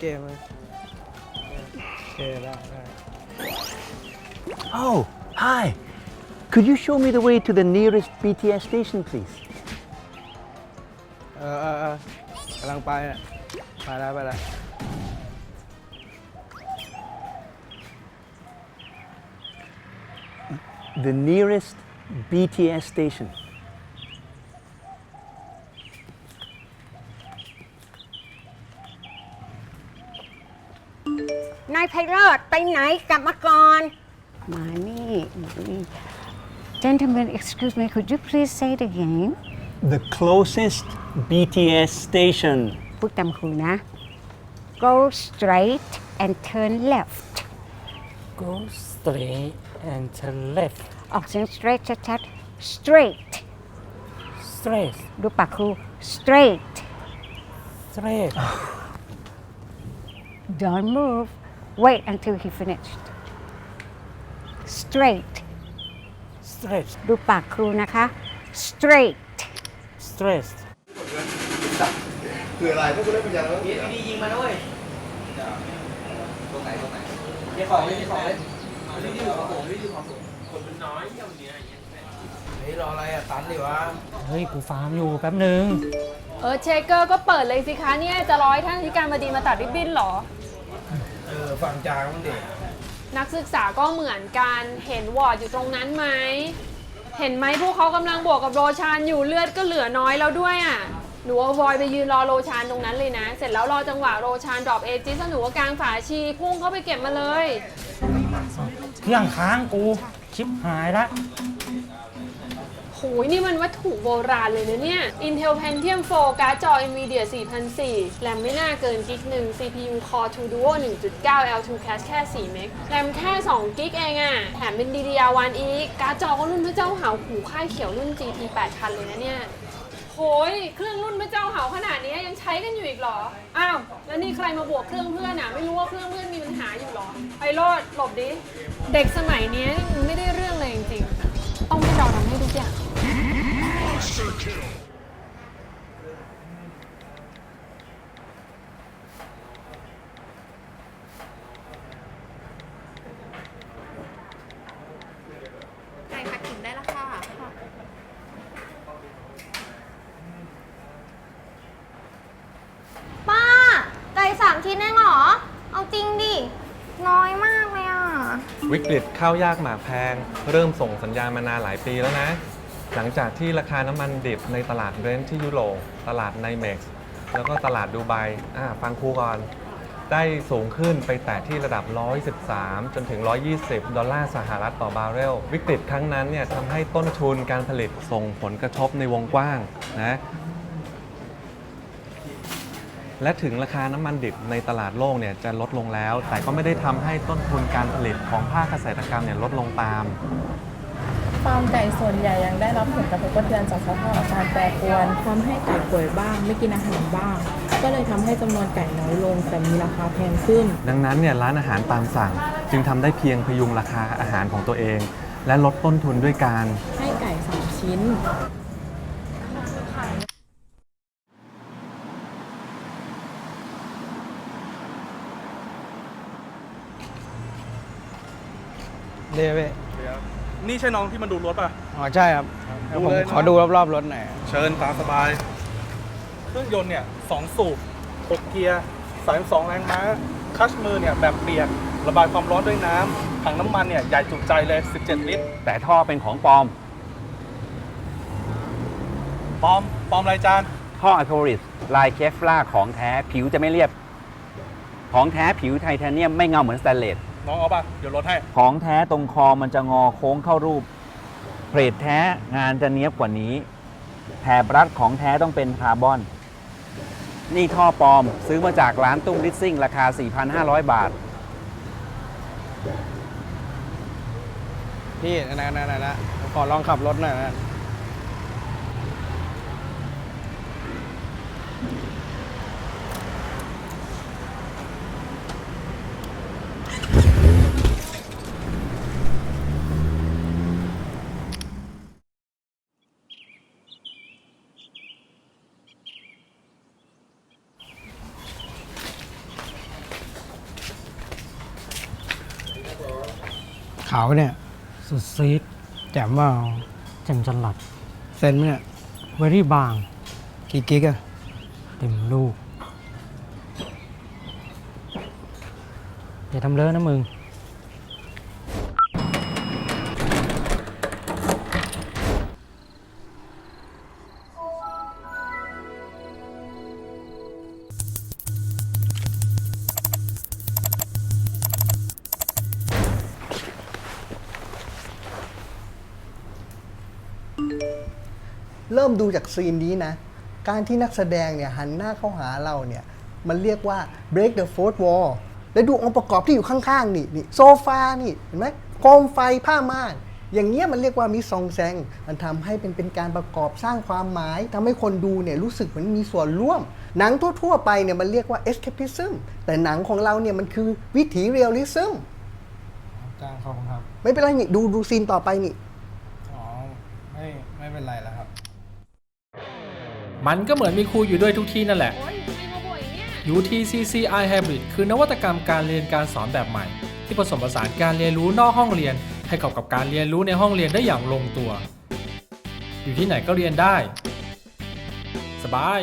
เกมเลยโอเคได้ได้ Oh, hi. Could you show me the way to the nearest BTS station, please? เออเออเออกำลังไปอ่ะไปแล้วไปแล้ว The nearest BTS station. นายไพโรธไปไหนกลับมาก่อน มานี่นี่ Gentlemen excuse me could you please say it again The closest BTS station. พูดตามครูนะ Go straight and turn left Go straight and turn left ออกเสียง straight ชัดๆ straight straight ดูปากครู straight straight don't move wait until he finished straight straight ดูปากครูนะคะ straight straight เฮ้ยรออะไรอะตันดิวะเฮ้ยกูฟาร์มอยู่แป๊บหนึ่งเออเชคเกอร์ก็เปิดเลยสิคะเนี่ยจะร้อยท่านอธิการบดีมาตัดริบบิ้นเหรอเออ ฟังจางมั้งดินักศึกษาก็เหมือนกันเห็นวอร์ดอยู่ตรงนั้นไหม เห็นไหมพวกเขากำลังบวกกับโรชานอยู่เลือดก็เหลือน้อยแล้วด้วยอะ หนูเอาวอยไปยืนรอโรชานตรงนั้นเลยนะ เสร็จแล้วรอจังหวะโรชานดรอปเอจิสแล้วหนูก็กลางฝาชีพุ่งเข้าไปเก็บมาเลย เครื่องค้างกู ชิปหายละ โหยนี่มันวัตถุโบราณเลยนะเนี่ย Intel Pentium 4 การ์ดจอ Nvidia 4004 แรมไม่น่าเกินกิกหนึ่ง CPU Core 2 Duo 1.9 L2 Cache แค่ 4 เมก แรมแค่2กิกเองอะ่ะ แถมเป็น DDR1 อีก การ์ดจอก็รุ่นพระเจ้าเหาหูค่ายเขียวรุ่น GT 8000 เลยนะเนี่ยโหยเครื่องรุ่นพระเจ้าเหาขนาดนี้ยังใช้กันอยู่อีกเหรอ อ้าว แล้วนี่ใครมาบวกเครื่องเพื่อนอะ ไม่รู้ว่าเครื่องเพื่อนมีปัญหาอยู่หรอ ไอโรดหลบดิ เด็กสมัยนี้ไม่ได้เรื่องเลยจริงๆ ต้องให้เราทำให้ทุกอย่าง ไก่ผัดขิงได้แล้วค่ะ ป้า ไก่สามชิ้นเองเหรอ เอาจริงดิ น้อยมากเลยอะ วิกฤตข้าวยากหมากแพง เริ่มส่งสัญญาณมานานหลายปีแล้วนะ หลังจากที่ราคาน้ำมันดิบในตลาดเบรนท์ที่ยุโรปตลาดไนเม็กซ์แล้วก็ตลาดดูไบอ่าฟังครูก่อน ได้สูงขึ้นไปแตะที่ระดับ 113 จนถึง 120 ดอลลาร์สหรัฐต่อบาร์เรล วิกฤตครั้งนั้นเนี่ยทำให้ต้นทุนการผลิตส่งผลกระทบในวงกว้างนะและถึงราคาน้ำมันดิบในตลาดโลกเนี่ยจะลดลงแล้ว แต่ก็ไม่ได้ทำให้ต้นทุนการผลิตของภาคเกษตรกรรมเนี่ยลดลงตาม ฟาร์มไก่ส่วนใหญ่ยังได้รับผลกระทบกระเทือนจากสภาพอากาศแปรปรวนทำให้ไก่ป่วยบ้าง ไม่กินอาหารบ้าง ก็เลยทำให้จำนวนไก่น้อยลง แต่มีราคาแพงขึ้น ดังนั้นเนี่ยร้านอาหารตามสั่ง จึงทำได้เพียงพยุงราคาอาหารของตัวเอง และลดต้นทุนด้วยการ ให้ไก่สามชิ้น เดี๋ยวพี่ นี่ใช่น้องที่มาดูรถป่ะ อ๋อใช่ครับเดี๋ยวผมดูเลยนะ ขอดูรอบๆรถหน่อยเชิญตามสบาย เครื่องยนต์เนี่ยสองสูบ6เกียร์32แรงม้าคัชมือเนี่ยแบบเปียก ระบายความร้อนด้วยน้ำถังน้ำมันเนี่ยใหญ่จุใจเลย 17 ลิตรแต่ท่อเป็นของปลอม ปลอมปลอมรายจานท่ออะโทริสลายเคฟลาร์ของแท้ผิวจะไม่เรียบ ของแท้ผิวไทเทเนียมไม่เงาเหมือนสแตนเลส น้องเอาป่ะ เดี๋ยวลดให้ ของแท้ตรงคอมันจะงอโค้งเข้ารูปเพลทแท้งานจะเนี้ยบกว่านี้แถบรัดของแท้ต้องเป็นคาร์บอน นี่ท่อปลอมซื้อมาจากร้านตุ้มลิสซิ่ง ราคา 4,500 บาท พี่นะนะนะนะขอลองขับรถหน่อยนะ เขาเนี่ย สุดซีดแจ่มว่าแจ่มจนหลัดเซนไหมเนี่ยเวรี่บางกี่กิกอะเต็มลูก อย่าทำเลอะนะมึง เริ่มดูจากซีนนี้นะ การที่นักแสดงเนี่ยหันหน้าเข้าหาเราเนี่ย มันเรียกว่า break the fourth wall แล้วดูองค์ประกอบที่อยู่ข้างๆ นี่นี่โซฟานี่เห็นไหมโคมไฟผ้าม่านอย่างเงี้ยมันเรียกว่ามิซองแซง มันทำให้เป็นเป็นการประกอบสร้างความหมายทำให้คนดูเนี่ยรู้สึกเหมือนมีส่วนร่วม หนังทั่ว ๆ ไปเนี่ยมันเรียกว่า escapism แต่หนังของเราเนี่ยมันคือวิถีเรียลลิซึมจ้างเขาครับ ไม่เป็นไรนี่ดูดูซีนต่อไปนี่ อ๋อ ไม่ไม่เป็นไรแล้วครับ มันก็เหมือนมีครูอยู่ด้วยทุกที่นั่นแหละโอ้ยทำไมมาบ่อยเนี่ย UTCCI Hybrid คือนวัตกรรมการเรียนการสอนแบบใหม่ ที่ผสมผสานการเรียนรู้นอกห้องเรียน ให้เข้ากับการเรียนรู้ในห้องเรียนได้อย่างลงตัว อยู่ที่ไหนก็เรียนได้ สบาย